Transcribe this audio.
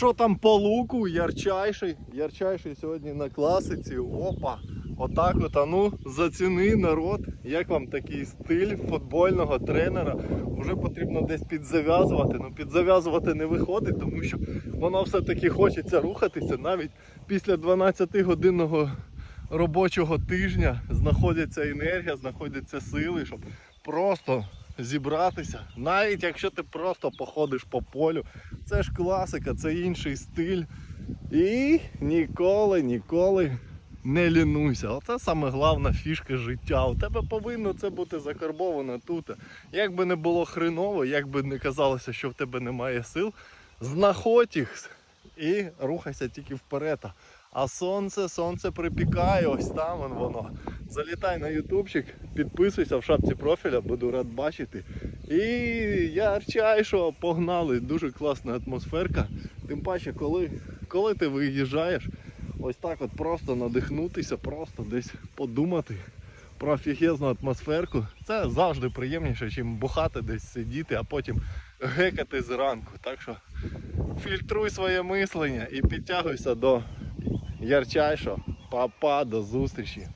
Що там по луку? Ярчайший. Ярчайший сьогодні на класиці. Опа. Отак от, а ну, заціни народ, як вам такий стиль футбольного тренера. Вже потрібно десь підзав'язувати. Ну підзав'язувати не виходить, тому що воно все-таки хочеться рухатися. Навіть після 12-годинного робочого тижня знаходиться енергія, знаходяться сили, щоб просто зібратися. Навіть якщо ти просто походиш по полю, це ж класика, це інший стиль. І ніколи, ніколи не лінуйся. Оце саме головна фішка життя. У тебе повинно це бути закарбовано тут. Як би не було хреново, як би не казалося, що в тебе немає сил, знаходь їх і рухайся тільки вперед. А сонце, сонце припікає, ось там воно. Залітай на ютубчик, підписуйся в шапці профіля, буду рад бачити. І ярчайшого погнали. Дуже класна атмосферка. Тим паче, коли, коли ти виїжджаєш, ось так от просто надихнутися, просто десь подумати про офігезну атмосферку. Це завжди приємніше, ніж бухати десь сидіти, а потім гекати зранку. Так що фільтруй своє мислення і підтягуйся до ярчайшого. Папа, до зустрічі!